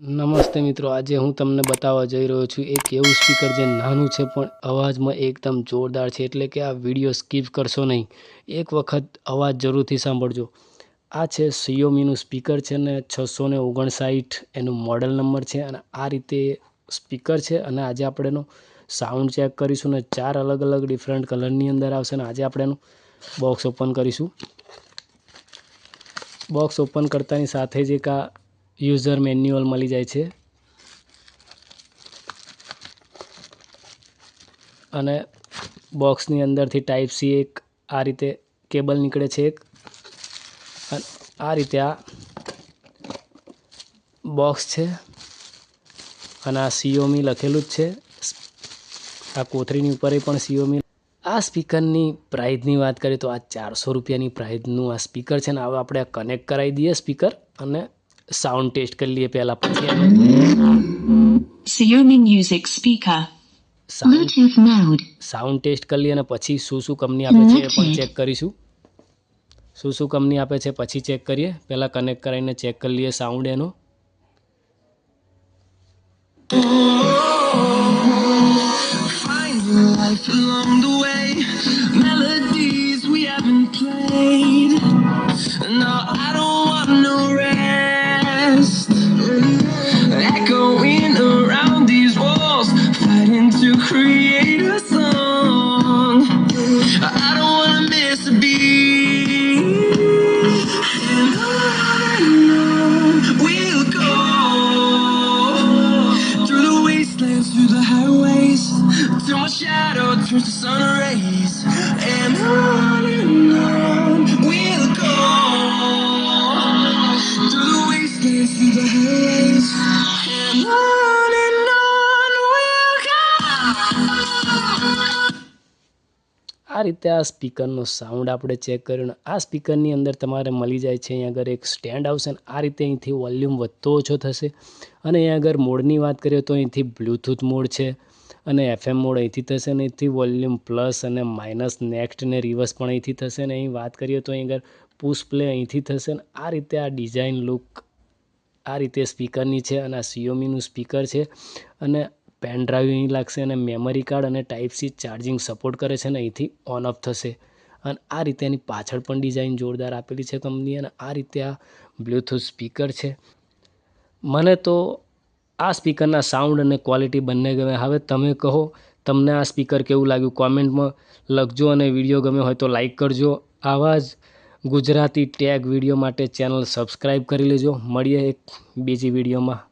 નમસ્તે મિત્રો, આજે હું તમને બતાવવા જઈ રહ્યો છું એક એવું સ્પીકર જે નાનું છે પણ અવાજમાં એકદમ જોરદાર છે, એટલે કે આ વીડિયો સ્કીપ કરશો નહીં. એક વખત અવાજ જરૂરથી સાંભળજો. આ છે સિયોમીનું સ્પીકર છે ને છસો ને ઓગણસાઠ એનું મોડલ નંબર છે અને આ રીતે સ્પીકર છે અને આજે આપણે એનો સાઉન્ડ ચેક કરીશું ને ચાર અલગ અલગ ડિફરન્ટ કલરની અંદર આવશે ને આજે આપણે એનું બોક્સ ઓપન કરીશું. બોક્સ ઓપન કરતાની સાથે જ એક આ યુઝર મેન્યુઅલ મળી જાય છે. અને બોક્સની અંદરથી ટાઈપ સી એક આ રીતે કેબલ નીકળે છે એક. આ રીતે આ બોક્સ છે. અને આ સીઓમી લખેલું જ છે. આ કોથળીની ઉપર પણ સીઓમી આ સ્પીકરની પ્રાઇઝની વાત કરીએ તો આ ચારસો રૂપિયાની પ્રાઇઝનું આ સ્પીકર છે ને હવે આપણે કનેક્ટ કરાવી દઈએ સ્પીકર અને સાઉન્ડ ટેસ્ટ કરી લઈએ પહેલા પછી Speaker. Sound Bluetooth mode. Sound test કરી લઈએ અને પછી શું શું કંપની આપે છે એ પણ ચેક કરીશું. શું શું કંપની આપે છે પછી ચેક કરીએ. પહેલાં કનેક્ટ કરાવીને ચેક કરી લઈએ સાઉન્ડ એનો. Life along the way, shadow the sun rays. And on and on we'll go through the wastelands, through the highways, and on. આ રીતે આ સ્પીકરનો સાઉન્ડ આપણે ચેક કર્યો ને આ સ્પીકરની અંદર તમારે મળી જાય છે અહીંયા આગળ એક સ્ટેન્ડ આવશે ને આ રીતે અહીંથી વોલ્યુમ વધતો ઓછો થશે અને અહીંયા આગળ મોડની વાત કરીએ તો અહીંથી બ્લૂટૂથ મોડ છે અને એફએમ મોડ અહીંથી થશે ને અહીંથી વોલ્યુમ પ્લસ અને માઇનસ નેક્સ્ટ ને રિવર્સ પણ અહીંથી થશે ને અહીં વાત કરીએ તો અહીં આગળ પુશ પ્લે અહીંથી થશે ને આ રીતે આ ડિઝાઇન લુક આ રીતે સ્પીકરની છે અને આ સિયોમીનું સ્પીકર છે અને પેન ડ્રાઈવ અહીં લાગશે અને મેમરી કાર્ડ અને ટાઈપ સી ચાર્જિંગ સપોર્ટ કરે છે ને અહીંથી ઓન ઓફ થશે. અને આ રીતે એની પાછળ પણ ડિઝાઇન જોરદાર આપેલી છે કંપની અને આ રીતે આ બ્લૂટૂથ સ્પીકર છે. મને તો આ સ્પીકરના સાઉન્ડ અને ક્વોલિટી બંને ગમે. હવે તમે કહો, તમને આ સ્પીકર કેવું લાગ્યું? કોમેન્ટમાં લખજો અને વીડિયો ગમ્યો હોય તો લાઇક કરજો. આવા જ ગુજરાતી ટેગ વીડિયો માટે ચેનલ સબસ્ક્રાઈબ કરી લેજો. મળીએ એક બીજી વિડીયોમાં.